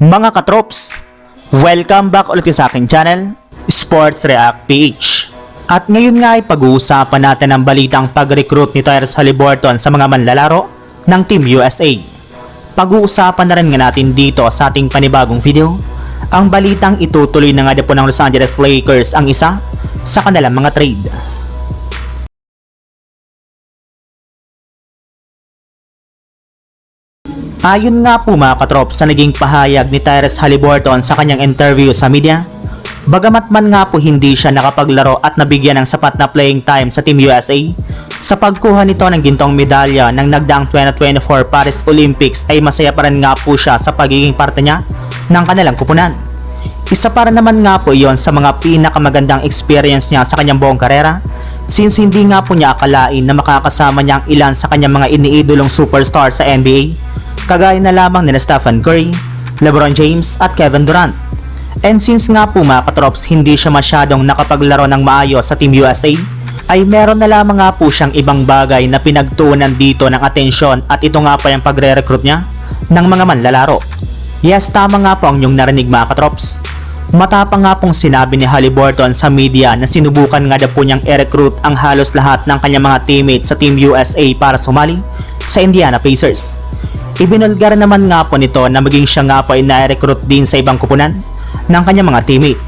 Mga katrops, welcome back ulit sa aking channel, Sports React PH. At ngayon nga ay pag-uusapan natin ang balitang pag-recruit ni Tyrese Halliburton sa mga manlalaro ng Team USA. Pag-uusapan na rin nga natin dito sa ating panibagong video, ang balitang itutuloy na nga po ng Los Angeles Lakers ang isa sa kanilang mga trade. Ayon nga po mga katrop sa naging pahayag ni Tyrese Halliburton sa kanyang interview sa media, bagamat man nga po hindi siya nakapaglaro at nabigyan ng sapat na playing time sa Team USA, sa pagkuha nito ng gintong medalya ng nagdaang 2024 Paris Olympics ay masaya pa rin nga po siya sa pagiging parte niya ng kanilang kupunan. Isa para naman nga po iyon sa mga pinakamagandang experience niya sa kanyang buong karera since hindi nga po niya akalain na makakasama niya ang ilan sa kanyang mga iniidolong superstar sa NBA kagaya na lamang ni Stephen Curry, LeBron James at Kevin Durant. And since nga po mga katrops hindi siya masyadong nakapaglaro ng maayos sa Team USA, ay meron na lamang nga po siyang ibang bagay na pinagtuunan dito ng atensyon at ito nga pa yung pagre-recruit niya ng mga manlalaro. Yes, tama nga po ang inyong narinig mga katrops. Matapang nga pong sinabi ni Halliburton sa media na sinubukan nga daw po niyang i-recruit ang halos lahat ng kanyang mga teammates sa Team USA para sumali sa Indiana Pacers. Ibinulgar naman nga po nito na maging siya nga po ay na-recruit din sa ibang kupunan ng kanyang mga teammate.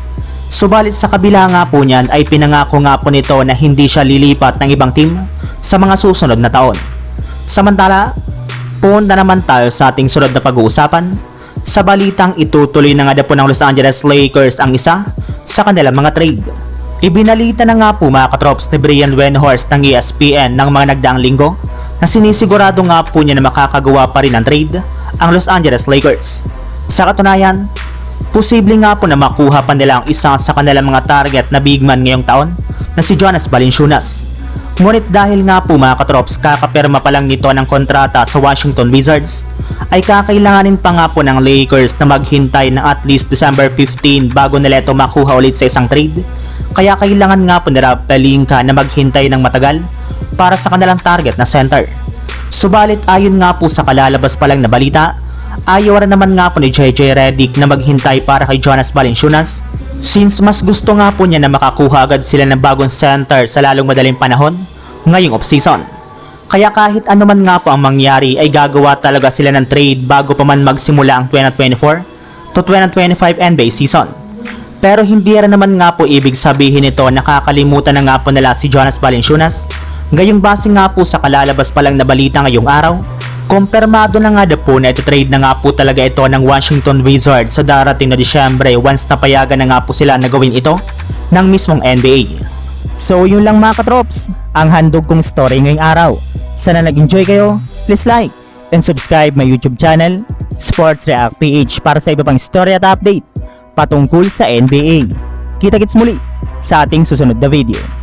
Subalit sa kabila nga po niyan ay pinangako nga po nito na hindi siya lilipat ng ibang team sa mga susunod na taon. Samantala, punta naman tayo sa ating sunod na pag-uusapan sa balitang itutuloy na nga po ng Los Angeles Lakers ang isa sa kanilang mga trade. Ibinalita na nga po mga katrops ni Brian Windhorst ng ESPN ng mga nagdaang linggo na sinisigurado nga po niya na makakagawa pa rin ng trade ang Los Angeles Lakers. Sa katunayan, posible nga po na makuha pa nila ang isa sa kanilang mga target na big man ngayong taon na si Jonas Valanciunas. Ngunit dahil nga po mga katrops kakapirma pa lang nito ng kontrata sa Washington Wizards, ay kakailanganin pa nga po ng Lakers na maghintay ng at least December 15 bago nila ito makuha ulit sa isang trade. Kaya kailangan nga po nila Pelinka na maghintay ng matagal para sa kanilang target na center. Subalit ayon nga po sa kalalabas pa lang na balita, ayaw rin naman nga po ni JJ Redick na maghintay para kay Jonas Valanciunas since mas gusto nga po niya na makakuha agad sila ng bagong center sa lalong madaling panahon ngayong off-season. Kaya kahit ano man nga po ang mangyari ay gagawa talaga sila ng trade bago pa man magsimula ang 2024 to 2025 NBA season. Pero hindi rin naman nga po ibig sabihin nito nakakalimutan na nga po nila si Jonas Valanciunas. Gayong base nga po sa kalalabas pa lang na balita ngayong araw, kumpirmado na nga daw po na ito-trade na nga po talaga ito ng Washington Wizards sa darating na Disyembre once napayagan na nga po sila na gawin ito ng mismong NBA. So yun lang mga katrops, ang handog kong story ngayong araw. Sana nag-enjoy kayo, please like and subscribe my YouTube channel, Sports React PH para sa iba pang story at update patungkol sa NBA. Kita-kits muli sa ating susunod na video.